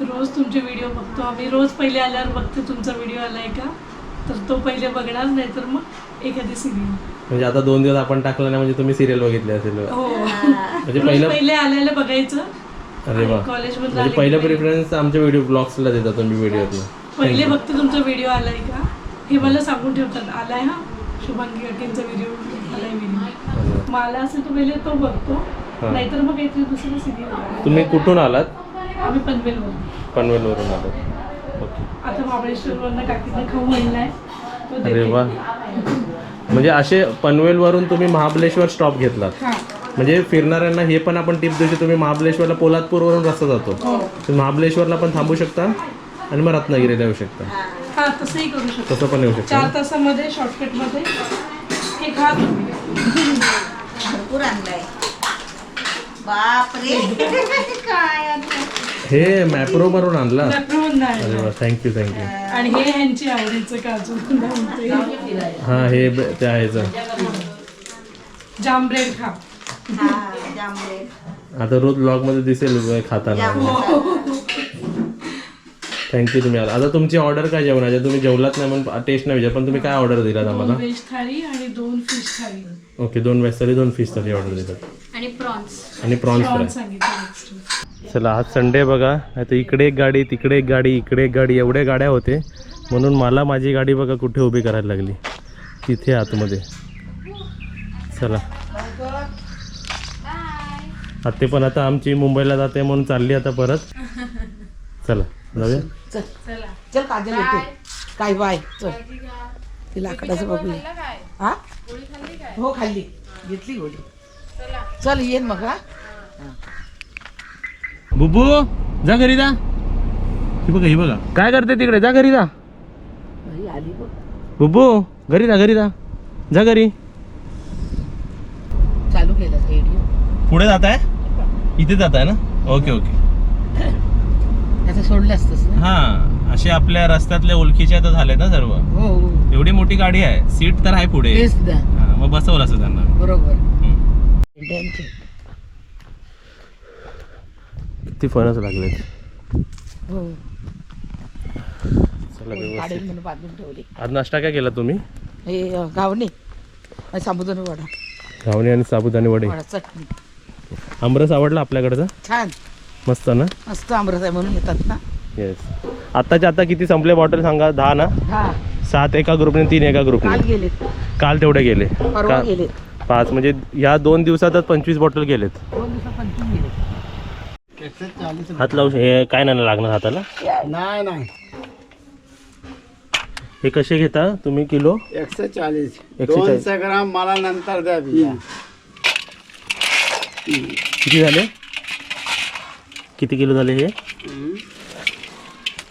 रोज तुमचे व्हिडिओ बघतो. आम्ही रोज पहिले आल्यावर बघतो तुमचा व्हिडिओ आलाय का? तर तो पहिले बघणार नाही तर मग एखादी सिरियल म्हणजे आता दोन दिवस आपण टाकलं नाही म्हणजे तुम्ही सिरियल बघितली असेल. हो. म्हणजे पहिलं पहिले आल्याला बघायचं अरे वा. कॉलेजमधून म्हणजे आले पहिलं प्रेफरन्स आमच्या व्हिडिओ ब्लॉग्सला देता तुम्ही व्हिडिओतनं पहिले बघतो तुमचा व्हिडिओ आलाय का? हे मला सांगून ठेवतात. आलाय हा? शुभांगी अटींचा व्हिडिओ आलाय व्हिडिओ मला असेल तर पहिले तो बघतो हा. नाहीतर मग काहीतरी दुसरं सिरियल तुम्ही कुठून आलात? आम्ही पनवेलवरून. पनवेलवरून ओके. आता महाबळेश्वरवरनं काकीचा खाऊ म्हणलाय. अरे. वा. म्हणजे असे पनवेलवरून तुम्ही महाबलेश्वर स्टॉप घेतलात. हा. म्हणजे फिरणाऱ्यांना हे पण आपण टिप देऊ शकतो तुम्ही महाबलेश्वरला पोलादपूरवरून रस्ता जातो. तुम्ही महाबलेश्वरला पण थांबू शकता आणि मग रत्नागिरीला येऊ शकता. हा तसंही करू शकतो. तसं पण येऊ शकता चार तासामध्ये शॉर्टकटमध्ये हे खा. भरपूर आणलाय. बापरे. काय? हे मॅप्रो वरून आणला. अरे वा थँक्यू थँक्यू आणि हे ह्यांची आवडीचं काजू हा हे ते आहेच जाम ब्रेड खा. हा आता रोज ब्लॉगमध्ये दिसेल खाताना. थँक्यू तुम्ही आला. आता तुमची ऑर्डर काय जेवणाची तुम्ही जेवलात नाही म्हणून टेस्ट नाही विचार पण तुम्ही काय ऑर्डर दिलात दोन आम्हाला? व्हेज थाळी आणि दोन फिश थाळी. ओके दोन वेज थाली दोन फिश थाली ऑर्डर दिलात. आणि प्रॉन्स आणि प्रॉन्स फ्राय. चला आज संडे बघा. आता इकडे एक गाडी तिकडे एक गाडी इकडे एक गाडी एवढ्या गाड्या होते. म्हणून मला माझी गाडी बघा कुठे उभी करायला लागली. तिथे आतमध्ये. चला. आते पण आता आमची मुंबईला जाते म्हणून चालली आता परत. चला. जाऊया? चल. चल. काजल येते. काय बाय? चल. ती लाकडाचं बघूया. हा? हो खाल्ली. घेतली गोडी चल. येईन मग हा. बुबू जा घरी जा. ही बघा ही बघा. काय करते तिकडे? जा घरी जा. आली बघ. बुबू घरी जा घरी जा. जा घरी. चालू केलं पुढे जात आहे इथे जात आहे ना? Okay okay. त्याचं सोडलं असतंस ना. हा असे आपल्या रस्त्यातल्या ओळखीचे आता झाले ना सर्व. हो हो. एवढी मोठी गाडी आहे सीट तर आहे पुढे. तेच ना. हा, मग बसवलं असं त्यांना. बरोबर. हम्म. किती फणस लागले हो. चला गाडी व्यवस्थित. म्हणून बांधून ठेवली. आज नाश्ता काय केला तुम्ही? हे अ, घावणे आणि साबुदाणा वडा. घावणे आणि साबुदाणे वडे. वडा चटणी. आमरस आवडला आपल्याकडचा? छान. मस्त ना मस्त आमरस आहे म्हणून येतात ना. येस आत्ताच्या आता किती संपले बॉटल सांगा? दहा ना? हा. सात एका ग्रुपने तीन एका काल ग्रुपने गेले काल तेवढे गेले. परवा का- गेले पाच. म्हणजे या दोन दिवसातच पंचवीस बॉटल गेलेत. दोन दिवसात पंचवीस गेले हात लावू हे काय नाही लागणार हाताला? नाही नाही. हे कसे घेता तुम्ही किलो? एकशे चाळीस एकशे चाळीस. दोनशे ग्राम मला नंतर द्या बिया. किती झाले? किती किलो झाले हे?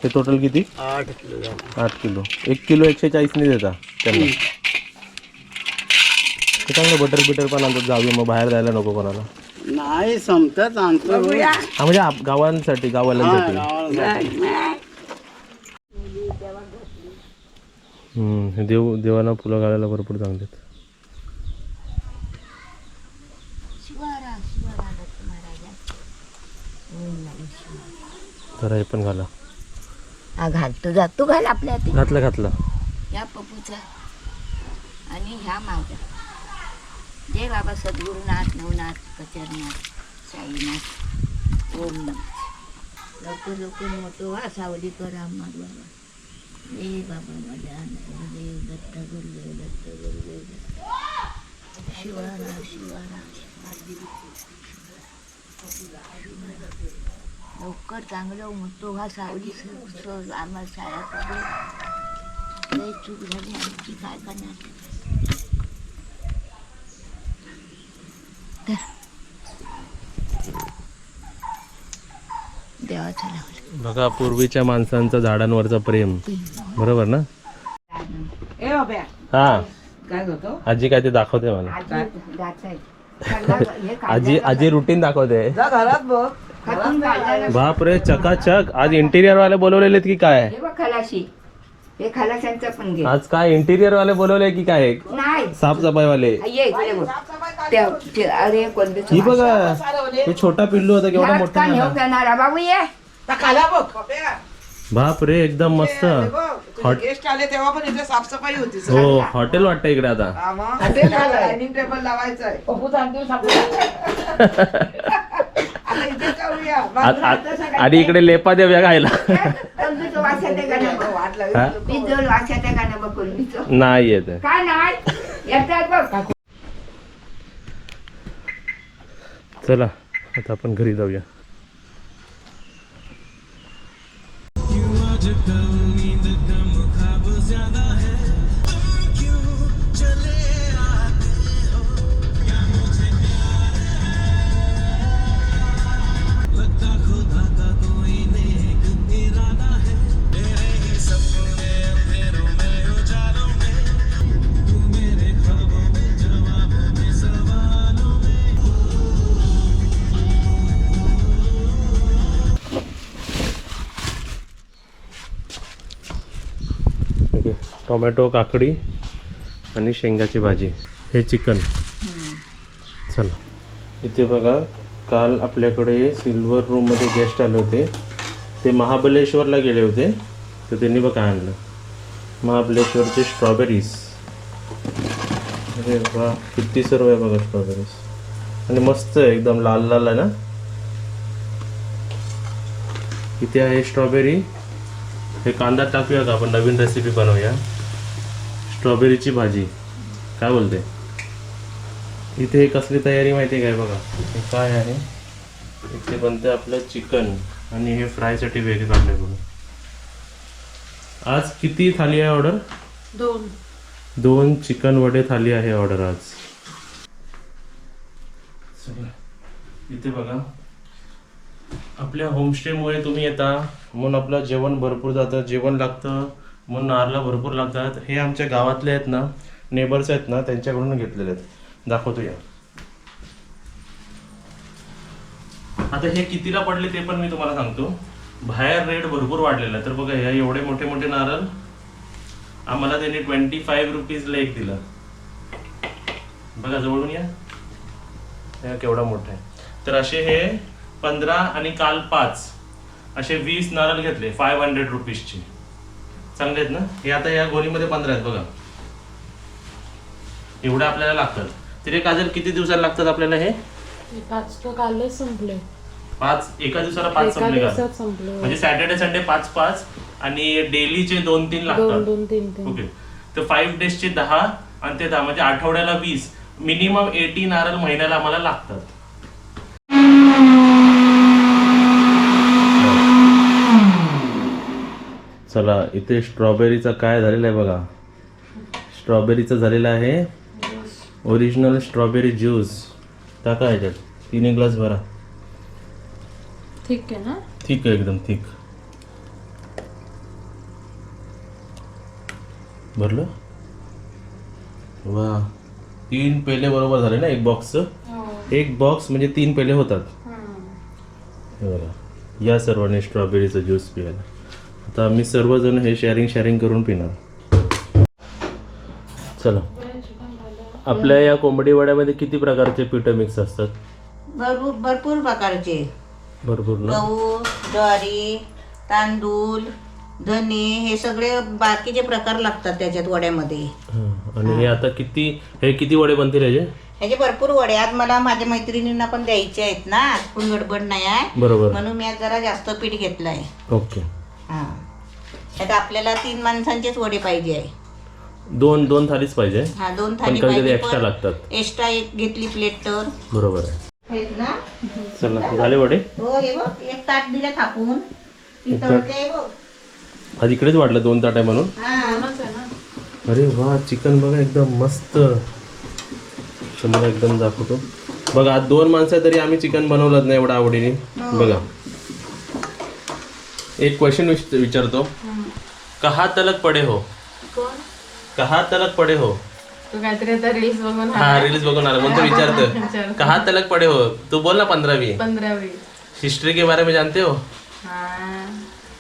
हे टोटल किती? आठ किलो झाले. आठ किलो. एक किलो एकशे चाळीसने देता त्यांना. ते चांगलं बटर बिटर पण आणतात जाऊ मग बाहेर जायला नको कोणाला. नाही संपतात आणतो. हा म्हणजे आप- गावांसाठी गावाल्यांसाठी हम्म, हे देव देवांना फुलं घालायला भरपूर चांगले आहेत. जरा हे पण घाला. हा घालतो जातो घाल आपल्या हाती. घातलं घातलं. ह्या पप्पूचा. आणि ह्या माझा जय बाबा सद्गुरुनाथ नवनाथ कचरनाथ साईनाथ. ओम नम. लवकर लवकर मोठं व्हा. सावली करा मग बाबा जय बाबा माझ्या गुरुदेव दत्त गुरुदेव दत्त गुरुदेव दत्त शिवाराम शिवाराम. लवकर चांगलं मोठं व्हा सावली आम्हाला शाळा करू लय चूक झाली आमची काय करणार देवाचं बघा पूर्वीच्या माणसांचं झाडांवरचं प्रेम. बरोबर ना? ए बाब्या. हा. काय होतो आजी काय ते दाखवते मला. आजी हे आजी आजी रुटीन दाखवते. जा घरात बघ. खातून काढलेलं बाप रे चकाचक. आज इंटिरियर वाले बोलवलेले की काय? हे बघ खलाशी. हे खलाशांचं पण घे. आज काय इंटिरियर वाले बोलवले की काय? नाही. साफसफाई वाले ये इकडे बघ. त्या- ते- अरे कोणते ही बघा. हे छोटा पिल्लू होता केवढा मोठा का नेऊ झाला. घेणार बाबू ये. त्या खाला बघ. पप्या. बाप रे एकदम मस्त. हे हॉट- गेस्ट आले तेव्हा पण इथे साफसफाई होती हो हॉटेल वाटतं इकडे आता. डायनिंग टेबल लावायचं आहे पप्पू सांगतो आता इथे करूया आ- आ- आणि इकडे लेपा मी जर गाणं बघ कोणीचं. नाही? येत. काय नाही? येतात बघ. चला आता आपण घरी जाऊया. टोमॅटो काकडी आणि शेंगाची भाजी. हे चिकन. चला. इथे बघा काल आपल्याकडे सिल्वर रूममध्ये गेस्ट आले होते. ते महाबलेश्वरला गेले होते. तर त्यांनी बघा आणलं. महाबलेश्वरचे स्ट्रॉबेरीज अरे वा किती सर्व आहे बघा स्ट्रॉबेरीज आणि मस्त आहे एकदम लाल लाल आहे ना? इथे आहे स्ट्रॉबेरी हे कांदा टाकूया का? आपण नवीन रेसिपी बनवूया. स्ट्रॉबेरीची भाजी. काय बोलते? इथे कसली तयारी माहिती आहे काय बघा? हे काय आहे? इथे बनते आपलं चिकन आणि हे फ्रायसाठी वेगळे काढले बघा. आज किती थाली आहे ऑर्डर? दोन. दोन चिकन वडे थाली आहे ऑर्डर आज. इथे बघा. आपल्या होमस्टेमुळे तुम्ही येता. म्हणून आपलं जेवण भरपूर जातं. जेवण लागतं. म्हणून नारला भरपूर लागतात. हे आमच्या गावातले आहेत ना नेबर्स आहेत ना त्यांच्याकडून घेतलेले आहेत. दाखवतो या. आता हे कितीला पडले ते पण मी तुम्हाला सांगतो. बाहेर रेट भरपूर वाढलेला आहे. तर बघा ह्या एवढे मोठे मोठे नारळ आम्हाला त्यांनी ट्वेंटी फाईव्ह रुपीजला एक दिलं. बघा जवळून या. केवढा मोठा आहे. तर असे हे पंधरा आणि काल पाच असे वीस नारळ घेतले फाईव्ह हंड्रेड रुपीजचे चांगले आहेत ना? हे आता या गोणीमध्ये पंधरा आहेत बघा. एवढे आपल्याला लागतात. तरी काजल किती दिवसाला लागतात आपल्याला हे? पाच तर कालच संपले. पाच एका दिवसाला पाच एका संपले का? दिवसात संपले. म्हणजे सॅटर्डे संडे पाच पाच आणि डेलीचे दोन तीन दोन लागतात. दोन तीन तीन. ओके. तर फाईव्ह डेजचे दहा आणि ते दहा म्हणजे आठवड्याला वीस. मिनिमम एटी नारळ महिन्याला आम्हाला लागतात. चला इथे स्ट्रॉबेरीचा काय झालेला आहे बघा. स्ट्रॉबेरीचा झालेला आहे. ओरिजिनल स्ट्रॉबेरी ज्यूस टाका ह्याच्यात. तीन एक ग्लास भरा. ठीक आहे ना? ठीक आहे एकदम ठीक. भरलं? वा तीन पेले बरोबर झाले ना एक बॉक्सचं एक बॉक्स म्हणजे तीन पेले होतात. हे बघा. या सर्वांनी स्ट्रॉबेरीचं ज्यूस पियाला. आता आम्ही सर्वजण हे शेअरिंग शेअरिंग करून पिणार. चला. आपल्या या कोंबडी वड्यामध्ये किती प्रकारचे पिठं मिक्स असतात? भरपूर भरपूर प्रकारचे. भरपूर ना? गहू ज्वारी तांदूळ धने हे सगळे बाकीचे प्रकार लागतात त्याच्यात वड्यामध्ये. आणि हे आता किती हे किती वडे बनतील ह्याचे? ह्याचे भरपूर वडे आज मला माझ्या मैत्रिणींना पण द्यायचे आहेत ना. आज पण गडबड नाही आहे. बरोबर. म्हणून मी आज जरा जास्त पीठ घेतलंय. ओके. हा. त्यात आपल्याला तीन माणसांचेच वडे पाहिजे आहे. दोन दोन थालीच पाहिजे. हा दोन पण थाली कधी कधी पाहिजे एक्स्ट्रा पण लागतात. एक्स्ट्रा एक घेतली प्लेट तर. बरोबर आहे. आहेत ना? चला झाले वडे? हो हे बघ एक ताट दिलं थापून. ती तळते आहे बघ. आज इकडेच वाढलं दोन ताट आहे म्हणून. हा अरे वा चिकन बघा एकदम मस्त. मला एकदम दाखवतो. बघा आज दोन माणसं आहे तरी आम्ही चिकन बनवलंच नाही एवढ्या आवडीने. बघा. एक क्वेश्चन विचारतो. कहा तलक पडे हो? कहा तलक पडे हो? तू काहीतरी आता रील्स बघून हा रील्स बघून आला. म्हणतो विचारतो कहा तलक पडे हो? तू बोल ना पंधरावी. पंधरावी. हिस्ट्री के बारे में जानते हो?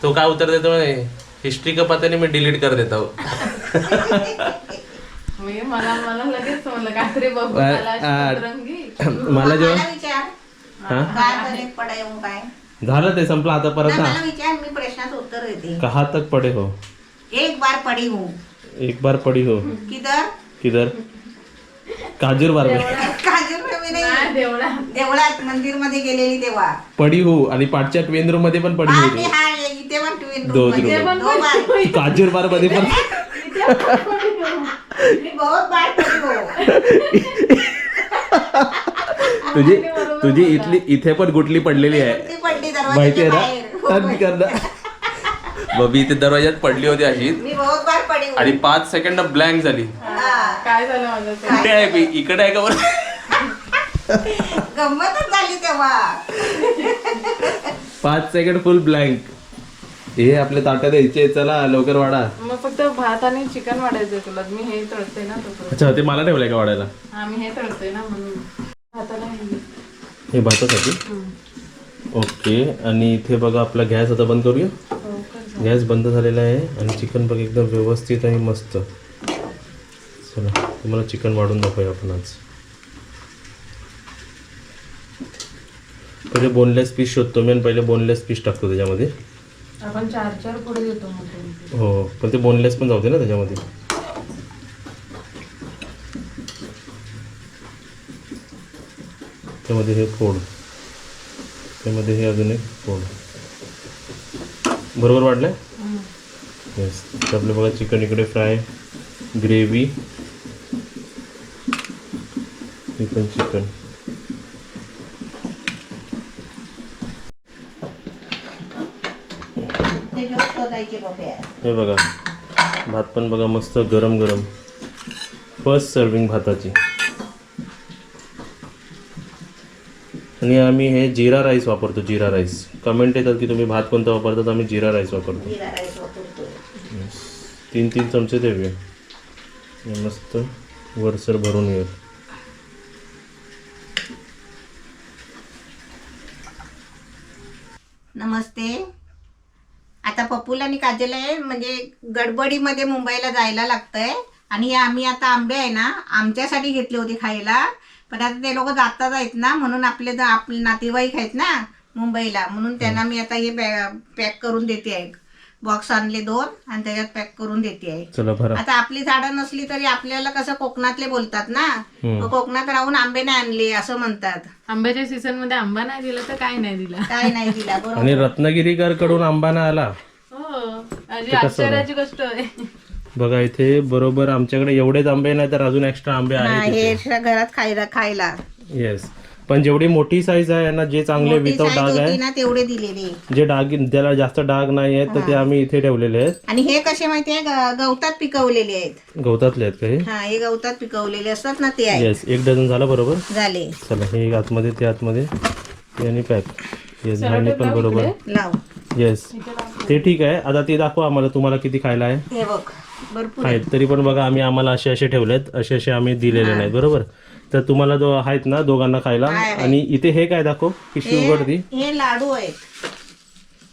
तो काय उत्तर देतो म्हणे? हिस्ट्री का पता नहीं मैं डिलीट कर देता हूँ. मी मला मला लगेच म्हणलं काहीतरी बघू आ- मला आ- रंगी मला जेव्हा विचार. हा. काय झालं ते संपलं आता परत ना, ना मला विचार मी प्रश्नाचं उत्तर देते कहा तक पडे हो? एक बार पडी हूँ. एक बार पडी हो? किधर? किधर? काजूर बार में काजूर में नाही देवळात. मंदिरमध्ये गेलेली तेव्हा. पडी हो आणि पाठच्या ट्वेन रूममध्ये पण पडी हा, होती. मी हा इथे पण ट्विन दोन रूममध्ये. दो बार काजूर बारमध्ये पण मी बहुत बार पडी हो. तुझी तुझी इथली इथे पण गुटली पडलेली आहे. ती पडली माहिती आहे ना? बाहेर. करणार बबी इथे दरवाज्यात पडली होती अशी. मी बहुत बार पडी हूँ आणि पाच सेकंड ब्लँक झाली. हा. कुठे आहे बी? इकडे आहे का बरं? गंमतच झाली तेव्हा. पाच सेकंड फुल ब्लँक हे आपले ताटं द्यायचे चला लवकर वाढा. मग फक्त भात आणि चिकन वाढायचंय तुला. मी हे तळते ना तसं अच्छा ते मला ठेवलंय का वाढायला? हा मी हे तळते ना म्हणून. भाताला हे- हे भातासाठी? ओके आणि इथे बघा आपला गॅस आता बंद करूया. कर. गॅस बंद झालेला आहे आणि चिकन बघ एकदम व्यवस्थित आणि मस्त. चला तुम्हाला चिकन वाढून दाखवूया आपण आज. पहिले बोनलेस पीस शोधतो मी आणि पहिले बोनलेस पीस टाकतो त्याच्यामध्ये. आपण चार चार पुढे देतो. हो पण ते बोनलेस पण जाऊ दे ना त्याच्यामध्ये. त्यामध्ये हे फोड. त्यामध्ये हे अजून एक फोड. बरोबर वाटलंय येस आपलं बघा चिकन इकडे फ्राय ग्रेव्ही हे पण चिकन बघूया हे बघा. भात पण बघा मस्त गरम गरम फर्स्ट सर्विंग भाताची. आणि आम्ही हे जिरा राईस वापरतो जिरा राईस. कमेंट येतात की तुम्ही भात कोणता वापरतात आम्ही जिरा राईस वापरतो. जिरा राईस वापरतो. तीन तीन चमचे देऊया. मस्त वरसर भरून येईल. नमस्ते. आता पप्पूला आणि काजल आहे म्हणजे गडबडीमध्ये मुंबईला जायला लागतंय. आणि हे आम्ही आता आंबे आहे ना आमच्यासाठी घेतले होते खायला. पण आता ते लोक जातात आहेत ना म्हणून आपले ज- आपले नातेवाईक आहेत ना मुंबईला. म्हणून त्यांना मी आता हे पॅक करून देते आहे बॉक्स आणले दोन आणि त्याच्यात पॅक करून देते आहे चला भरा. आता आपली झाडं नसली तरी आपल्याला कसं कोकणातले बोलतात ना. मग कोकणात राहून आंबे नाही आणले असं म्हणतात. आंब्याच्या सीझनमध्ये आंबा नाही दिला तर काय नाही दिला? काय नाही दिला बरोबर. आणि रत्नागिरीकरकडून आंबाना आला. हो आश्चर्याची गोष्ट आहे. बघा इथे बरोबर आमच्याकडे एवढेच आंबे नाही तर अजून एक्स्ट्रा आंबे हा, आहेत हे सगळं घरात खायला खायला. येस पण जेवढी मोठी साईज आहे ना जे चांगले मोठी विथआउट size डाग होती आहे ना तेवढे दिलेले. जे डाग त्याला जास्त डाग नाही आहेत तर ते आम्ही इथे ठेवलेले आहेत. आणि हे कसे माहितीये ग- गवतात पिकवलेले आहेत. गवतातले आहेत का हे? गवतात पिकवलेले असतात ना ते येस एक डझन झाला बरोबर? झाले. चला हे आतमध्ये ते आतमध्ये ते आणि पॅक. येस ह्याने पण बरोबर. लाव. येस ते ठीक आहे. आता ते दाखवा आम्हाला तुम्हाला किती खायला आहे. हे बघ भरपूर आहेत. तरी पण बघा आम्ही आम्हाला असे असे ठेवलेत. असे असे आम्ही दिलेले नाहीत बरोबर? तर तुम्हाला जो आहेत ना दोघांना खायला. आहे, आहे. आणि इथे हे काय दाखव? पिशवी हे उघडती हे लाडू आहेत.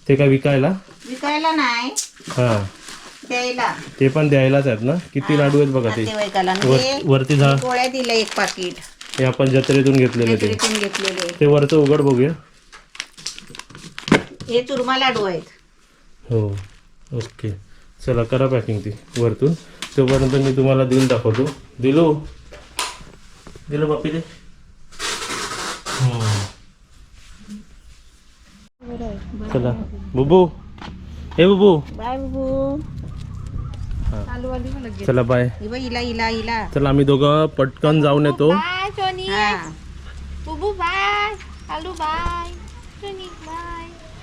ते काय विकायला? विकायला नाही. हा. द्यायला. ते पण द्यायलाच आहेत ना? किती लाडू आहेत बघा ते. नातेवाईकाला आणि वर- वरती झा गोळ्या दिलं एक पाकिट. हे आपण जत्रेतून घेतलेले ते. घेतलेले. ते वरचं उघड बघूया. हे चुरमा लाडू आहेत. हो ओके. चला करा पॅकिंग ती वरतून. तोपर्यंत मी तुम्हाला दिल दाखवतो. दिलो? दिलो बापी दे हम्म. चला. बुबू? हे बुबू? बाय बाबू. चला बाय. हे हिला चला आम्ही दोघं पटकन जाऊन येतो. हा.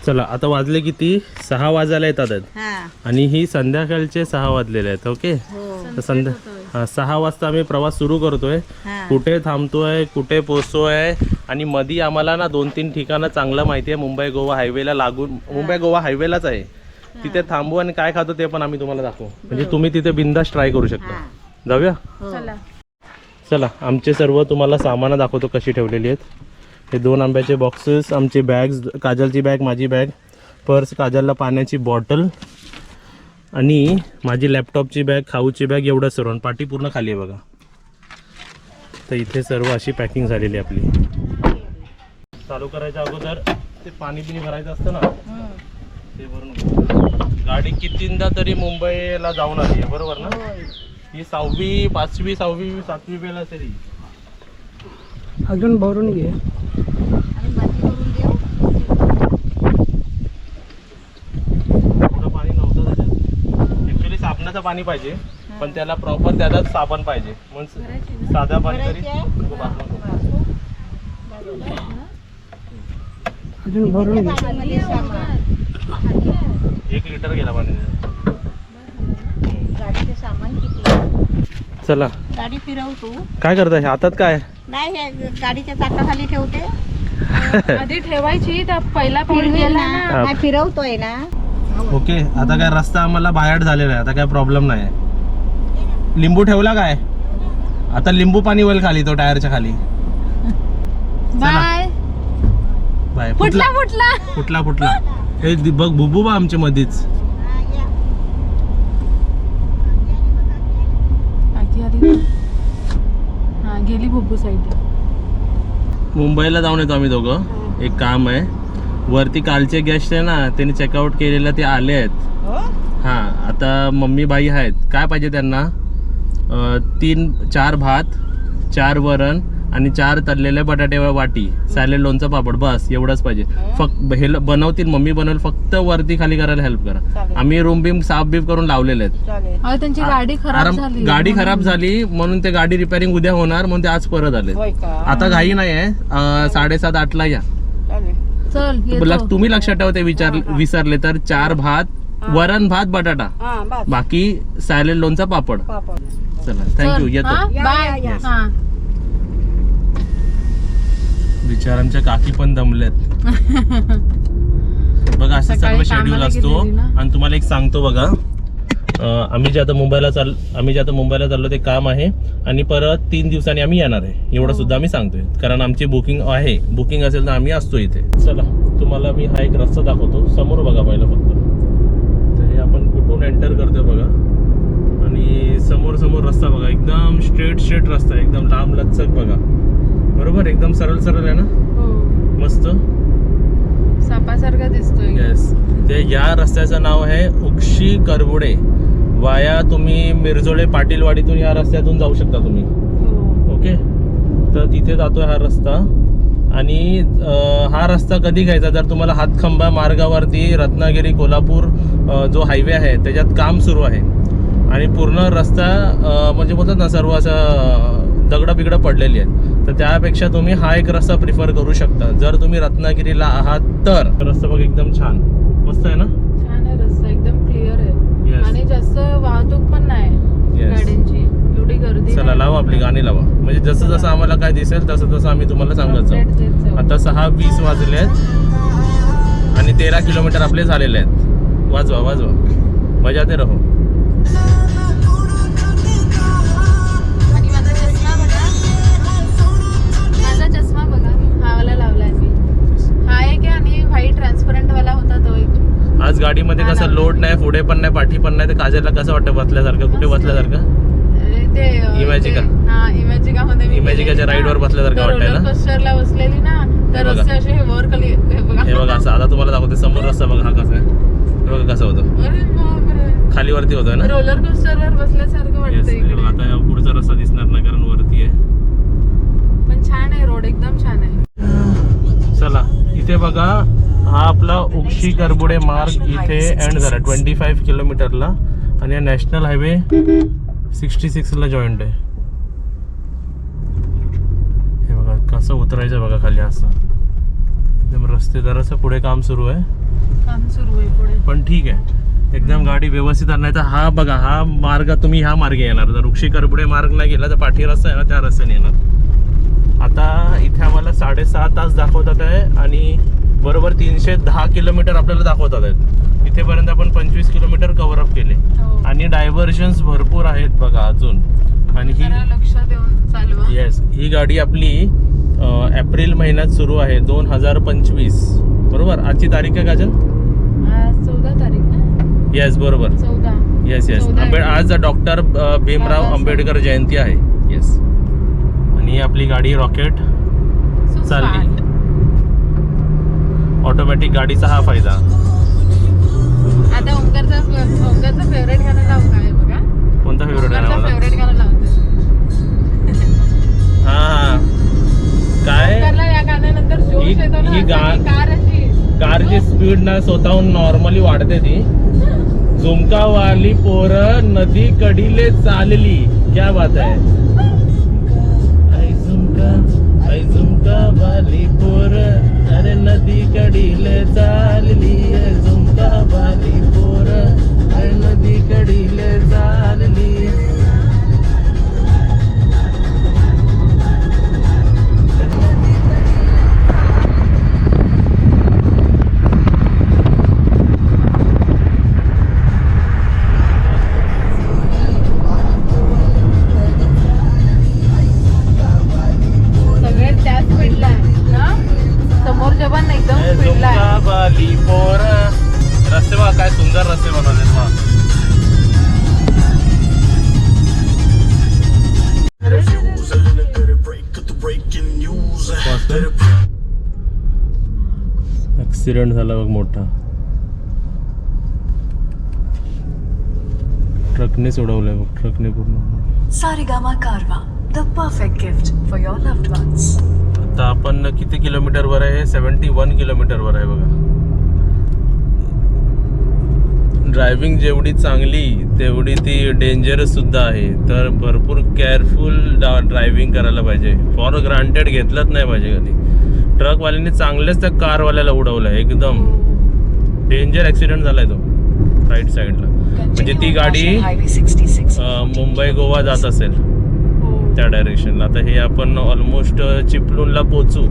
चला आता वाजले किती? सहा वाजायला येतात. हा. आणि ही संध्याकाळचे सहा वाजलेले आहेत ओके? हो. तर संध्या हा, सहा वाजता आम्ही प्रवास सुरू करतोय. हा. कुठे थांबतोय कुठे पोचतोय आणि मधी आम्हाला ना दोन तीन ठिकाणं चांगलं माहिती आहे मुंबई गोवा हायवेला लागून मुंबई गोवा हायवेलाच आहे. तिथे थांबू आणि काय खातो ते पण आम्ही तुम्हाला दाखवू. म्हणजे तुम्ही तिथे बिंदास ट्राय करू शकता. हा. जाऊया? हो. चला आमचे सर्व तुम्हाला सामानं दाखवतो कशी ठेवलेली आहेत. हे दोन आंब्याचे बॉक्सेस आमचे बॅग्स काजलची बॅग माझी बॅग पर्स काजलला पाण्याची बॉटल आणि माझी लॅपटॉपची बॅग खाऊची बॅग एवढं सर्व. पाठी पूर्ण खाली आहे बघा. तर इथे सर्व अशी पॅकिंग झालेली आहे आपली. चालू करायच्या अगोदर ते पाणी बिणी भरायचं असतं ना ते भरून गाडी कितींदा तरी मुंबईला जाऊन आली आहे बरोबर ना? ही सहावी पाचवी सहावी सातवी वेळा तरी अजून भरून घे आणि बाकी करून देऊ एवढं पाणी नव्हतं त्याच्यात साबणाचं पाणी पाहिजे पण त्याला प्रॉपर त्यालाच साबण पाहिजे. म्हणून साधा पाणी तरी एक लिटर गेला पाणी. गाडीचं सामान किती? चला. गाडी फिरव तू. काय करताय? हातात काय? नाही हे गाडीच्या चाकाखाली ठेवते. आधी ठेवायची तर पहिला गेला ना. नाही फिरवतोय ना. ओके आता काय रस्ता आम्हाला बाहेर झालेला आहे आता काय प्रॉब्लेम नाही लिंबू ठेवला काय? आता लिंबू पाणी होईल खाली तो टायरच्या खाली. बाय. बाय. फुटला फुटला. फुटला. फुटला हे बघ बुबू बा आमच्या. हा गेली बुब्बू साईड मुंबईला जाऊन येतो आम्ही दोघं. एक काम आहे वरती कालचे गेस्ट आहे ना त्यांनी चेकआउट केलेलं ते आले आहेत. हा? आता मम्मी बाई आहेत. काय पाहिजे त्यांना? तीन चार भात चार वरण आणि चार तळलेले बटाटे वाटी. सॅलेड लोणचं पापड बस एवढंच पाहिजे. फक्त हे बनवतील मम्मी बनवेल फक्त वरती खाली करायला हेल्प करा. आम्ही रूम बिम साफ बीफ करून लावलेले आहेत. त्यांची गाडी खराब झाली. गाडी खराब झाली म्हणून ते गाडी रिपेअरिंग उद्या होणार म्हणून ते आज परत आले होय का? आता घाई नाही आहे साडेसात आठला या. चल येतो. तुम्ही लक्षात ठेवा ते विचार विसरले तर चार भात वरण भात बटाटा. हा बस. बाकी सॅलेड लोणचा पापड. पापड. चला चल, थँक्यू येतो? बाय हा. विचारांच्या काकी पण दमल्यात बघा असं सकाळी सर्व शेड्यूल कामाला असतो. गेलेली ना. आणि तुम्हाला एक सांगतो बघा. आम्ही जे आता मुंबईला चाल आम्ही जे आता मुंबईला चाललो ते काम आहे आणि परत तीन दिवसांनी आम्ही येणार आहे. एवढं सुद्धा आम्ही सांगतोय. कारण आमची बुकिंग आहे. बुकिंग असेल तर आम्ही असतो इथे. चला तुम्हाला मी हा एक रस्ता दाखवतो. समोर बघा पहिला फक्त. तर हे आपण कुठून एंटर करतोय बघा. आणि समोर समोर रस्ता बघा. एकदम स्ट्रेट स्ट्रेट रस्ता. आहे एकदम लांब लचक बघा. बरोबर? एकदम सरळ सरळ आहे ना? हो. मस्त? सापासारखा दिसतोय. येस ते या रस्त्याचं नाव आहे उक्षी करबुडे. वाया तुम्ही मिरजोळे पाटीलवाडीतून या रस्त्यातून जाऊ शकता तुम्ही. हो. ओके? तर तिथे जातोय हा रस्ता. आणि हा रस्ता कधी घ्यायचा? जर तुम्हाला हातखंबा मार्गावरती रत्नागिरी कोल्हापूर जो हायवे आहे त्याच्यात काम सुरू आहे. आणि पूर्ण रस्ता म्हणजे बोलतात ना सर्व असं दगडं बिगडं पडलेली आहेत. तर त्यापेक्षा तुम्ही हा एक रस्ता प्रिफर करू शकता. जर तुम्ही रत्नागिरीला आहात तर. रस्ता बघ एकदम छान. मस्त आहे ना छान आहे रस्ता एकदम क्लिअर आहे Yes. आणि जास्त वाहतूक पण नाही Yes. गाड्यांची. एवढी गर्दी चला. लावा आपली गाणी लावा. म्हणजे जसं जसं आम्हाला काय दिसेल तसं तसं आम्ही तुम्हाला सांगत जाऊ. आता सहा वीस वाजले आहेत आणि तेरा किलोमीटर आपले झालेले आहेत. वाजवा वाजवा. मजा ते राहो. आज गाडीमध्ये कसं लोड नाही पुढे पण नाही पाठी पण नाही ते काजलला कसं वाटतं बसल्यासारखं? कुठे बसल्यासारखं? इमॅजिका. मध्ये गेलेली ride वर बसल्यासारखं तर वाटतंय ना? बसलेली हे तर बघा. रस्ते असे हे वर खाली हे बघा. असं आता तुम्हाला दाखवते समोर रस्ता बघा हा कसा आहे. हे बघा कसं होतं. खाली वरती होतोय ना? रोलर कोस्टर वर बसल्यासारखं वाटतं आता पुढचा रस्ता दिसणार नाही कारण वरती आहे. पण छान आहे रोड एकदम छान आहे. चला इथे बघा हा आपला उक्षी करबुडे मार्ग इथे एंड झाला ट्वेंटी फाईव्ह किलोमीटरला. आणि हा नॅशनल हायवे सिक्स्टी सिक्सला जॉईंट आहे. हे बघा कसं उतरायचं बघा खाली असं. एकदम रस्ते जरासं पुढे काम सुरू आहे. काम सुरू आहे पुढे. पण ठीक आहे. एकदम गाडी व्यवस्थित नाही तर हा बघा हा मार्ग तुम्ही ह्या मार्गे येणार. जर उक्षी करबुडे मार्ग नाही गेला तर पाठी रस्ता आहे ना त्या रस्त्याने येणार. आता इथे आम्हाला साडेसहा तास दाखवतात आहे आणि बरोबर तीनशे दहा किलोमीटर आपल्याला दाखवतात आहेत. इथेपर्यंत आपण पंचवीस किलोमीटर कव्हर अप केले. हो. आणि डायव्हर्जन्स भरपूर आहेत बघा अजून. आणि ही लक्ष देऊन येस ही गाडी आपली एप्रिल महिन्यात सुरू आहे दोन हजार पंचवीस. बरोबर? आजची तारीख आहे काजल? चौदा तारीख येस बरोबर. येस येस आंबेड. आज डॉक्टर भीमराव. आंबेडकर जयंती आहे. येस आणि ही आपली गाडी रॉकेट चालली. ऑटोमॅटिक गाडीचा हा फायदा. आता ओंकारचा ओंकारचा फेवरेट गाणं लावू काय बघा? कोणता फेवरेट मला फेवरेट गाणं लावतो हा हा. काय? ओंकारला या गाण्यानंतर जोश येतो ना गा- असा की कार अशी कारची स्पीड ना स्वतःहून नॉर्मली वाढते ती. झुमकावाली पोर नदी कडीले चालली. क्या बात आहे. आई झुमका आई झुमका वाली पोर. नदी कडीले चालली आहे झुमका वाली पोर. अरे नदी कडीले चालली ऍक्सिडेंट झाला बघ मोठा. ट्रकनेच उडवलंय बघ ट्रकने पूर्ण. Sarigama Karwa, the perfect gift for your loved ones. आता आपण किती किलोमीटर वर आहे? सेवन्टी वन किलोमीटर वर आहे बघा. ड्रायव्हिंग जेवढी चांगली तेवढी ती डेंजरस सुद्धा आहे. तर भरपूर केअरफुल ड्रायव्हिंग करायला पाहिजे. फॉर ग्रांटेड घेतलंच नाही पाहिजे कधी. ट्रकवाल्याने चांगलेच त्या कारवाल्याला उडवलं एकदम. डेंजर ॲक्सिडेंट झालाय तो राईट साईडला म्हणजे ती गाडी Highway 66. अं, मुंबई गोवा जात असेल. त्या डायरेक्शनला आता हे आपण ऑलमोस्ट चिपलूणला पोचू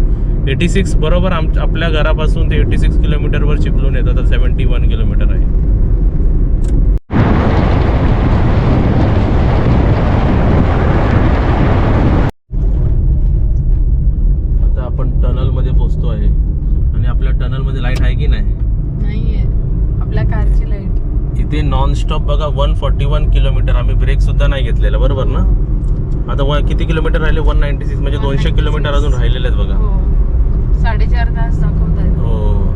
एटी सिक्स बरोबर आम आपल्या घरापासून ते एटी सिक्स किलोमीटरवर चिपलूण येतं. तर सेवन्टी वन किलोमीटर आहे आता आपण टनलमध्ये पोचतो आहे आणि आपल्या टनलमध्ये लाइट आहे की नाही नाहीये आपल्या कारची लाइट इथे नॉन स्टॉप बघा वन फॉर्टी वन किलोमीटर आम्ही ब्रेक सुद्धा नाही घेतलेला बरोबर ना? आता वन किती किलोमीटर राहिले? वन नाईन्टी सिक्स म्हणजे दोनशे किलोमीटर अजून राहिलेले आहेत बघा. हो. साडेचार तास हो.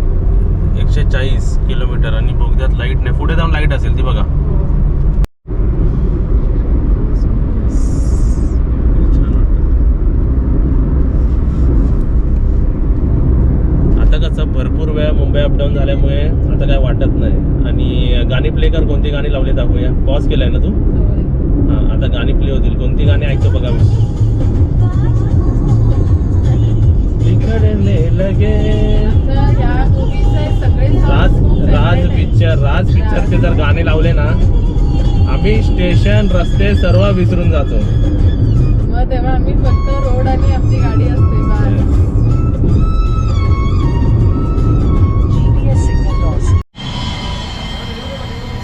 एकशे चाळीस किलोमीटर आणि बोगद्यात लाइट नाही. पुढे जाऊन लाइट असेल ती बघा. वाटतं. आता कसं भरपूर वेळा मुंबई अपडाऊन झाल्यामुळे आता काय वाटत नाही. आणि गाणी प्ले कर कोणती गाणी लावली दाखवूया. पॉज केलाय ना तू? हां आता गाणी प्ले होतील. कोणती गाणी ऐकतो बघा मी. लगे. राज राज पिक्चर राज पिक्चरचे जर गाणे लावले ना आम्ही स्टेशन रस्ते सर्व विसरून जातो. मग तेव्हा आम्ही फक्त रोड आणि आमची गाडी असते.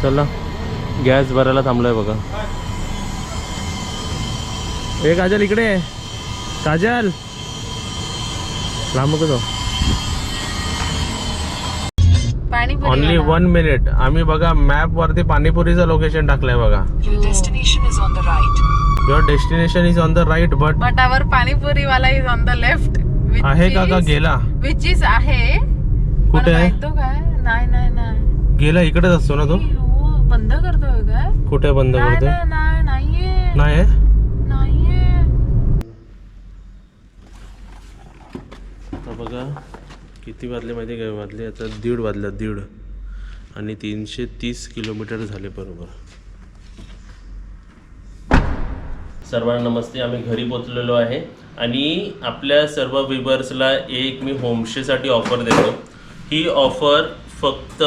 चला. गॅस भरायला थांबलोय बघा. ए काजल इकडे. काजल. लांब जाऊ. पाणीपुरी ओनली. वन मिनिट आम्ही बघा मॅप वरती पाणीपुरीचं लोकेशन टाकलंय बघा. Your destination is on the right. Your destination is on the right but but our panipuri wala is on the left आहे का का गेला? विच इज आहे. कुठे आहे? माहीत तो काय? नाही नाही नाही. गेला इकडेच असतो ना तो? हो बंद करतोय काय कुठे बंद नाही करतोय नाही नाही नाहीये नाही आहे? नाहीये आता बघा किती वाजले माहिती काय वाजले आता दीड वाजल्या दीड. आणि तीनशे तीस किलोमीटर झाले बरोबर. सर्वांना नमस्ते आम्ही घरी पोचलेलो आहे. आणि आपल्या सर्व विवर्सला एक मी होमस्टेसाठी ऑफर देतो. ही ऑफर फक्त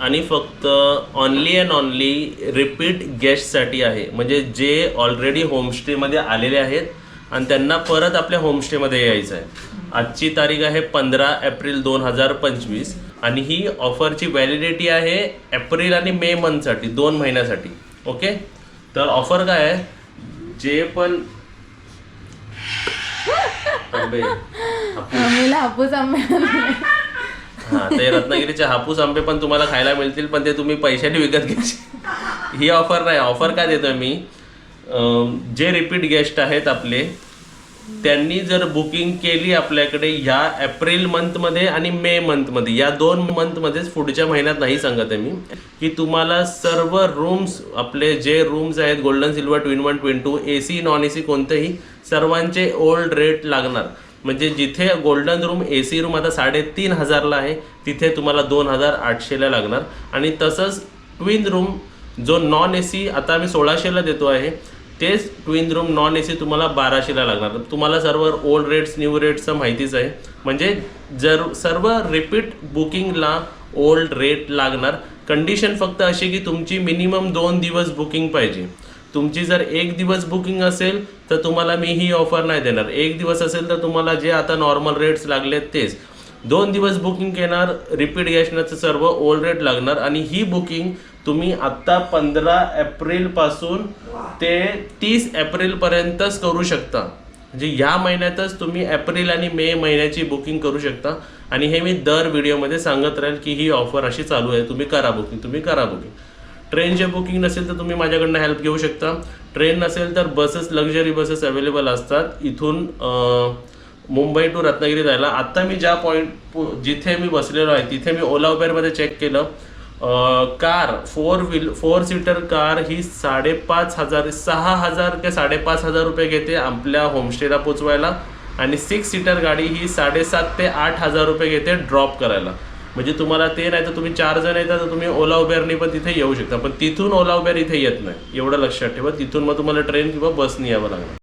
आणि फक्त ऑनली अँड ऑनली रिपीट गेस्टसाठी आहे. म्हणजे जे ऑलरेडी होमस्टेमध्ये आलेले आहेत आणि त्यांना परत आपल्या होमस्टेमध्ये यायचं आहे. आजची तारीख आहे पंधरा एप्रिल दोन हजार पंचवीस आणि ही ऑफरची व्हॅलिडिटी आहे एप्रिल आणि मे मंथसाठी दोन महिन्यासाठी. ओके? तर ऑफर काय आहे? जे पण आंबे हापूस. आम्हाला हापूस आंबे हा ते रत्नागिरीचे हापूस आंबे पण तुम्हाला खायला मिळतील पण ते तुम्ही पैशाने विकत घ्यायचे ही ऑफर नाही ऑफर काय देतोय मी? जे रिपीट गेस्ट आहेत आपले त्यांनी जर बुकिंग केली आपल्याकडे ह्या एप्रिल मंथमध्ये आणि मे मंथमध्ये या दोन मंथमध्येच पुढच्या महिन्यात नाही सांगत आहे मी की तुम्हाला सर्व रूम्स आपले जे रूम्स आहेत golden silver twin one twin two A C non A C कोणतेही सर्वांचे ओल्ड रेट लागणार. म्हणजे जिथे golden room A C room आता साडेतीन हजारला आहे तिथे तुम्हाला दोन हजार आठशेला लागणार. आणि तसंच ट्विन रूम जो नॉन ए सी आता आम्ही सोळाशेला देतो आहे तेच twin room non A C तुम्हाला बाराशेला लागणार. तुम्हाला सर्व ओल्ड रेट्स न्यू रेट्सचं माहितीच आहे. म्हणजे जर सर्व रिपीट बुकिंगला ओल्ड रेट लागणार कंडिशन फक्त अशी की तुमची मिनिमम दोन दिवस बुकिंग पाहिजे. तुमची जर एक दिवस बुकिंग असेल तर तुम्हाला मी ही ऑफर नाही देणार. एक दिवस असेल तर तुम्हाला जे आता नॉर्मल रेट्स लागलेत तेच. दोन दिवस बुकिंग येणार रिपीट गॅशनाचं सर्व ओल्ड रेट लागणार आणि ही बुकिंग तुम्ही आत्ता पंधरा एप्रिलपासून ते तीस एप्रिलपर्यंतच करू शकता. म्हणजे ह्या महिन्यातच तुम्ही एप्रिल आणि मे महिन्याची बुकिंग करू शकता. आणि हे मी दर व्हिडिओमध्ये सांगत राहील की ही ऑफर अशी चालू आहे. तुम्ही करा बुकिंग तुम्ही करा बुकिंग ट्रेनचे बुकिंग नसेल तर तुम्ही माझ्याकडनं हेल्प घेऊ शकता. ट्रेन नसेल तर बसेस लक्झरी बसेस अवेलेबल असतात. इथून मुंबई टू रत्नागिरी जायला. आत्ता मी ज्या पॉईंट जिथे मी बसलेलो आहे तिथे मी ओला उबेरमध्ये चेक केलं. Car four wheel four seater car ही साडेपाच हजार सहा हजार ते साडेपाच हजार रुपये घेते आपल्या होमस्टेला पोचवायला. आणि सिक्स सीटर गाडी ही साडेसात ते आठ हजार रुपये घेते ड्रॉप करायला. म्हणजे तुम्हाला ते नाही तर तुम्ही चार जण येता तर तुम्ही ओला उबेरने पण तिथे येऊ शकता. पण तिथून ओला उबेर इथे येत नाही. एवढं लक्षात ठेवा. तिथून मग तुम्हाला ट्रेन किंवा बसने यावं लागणार.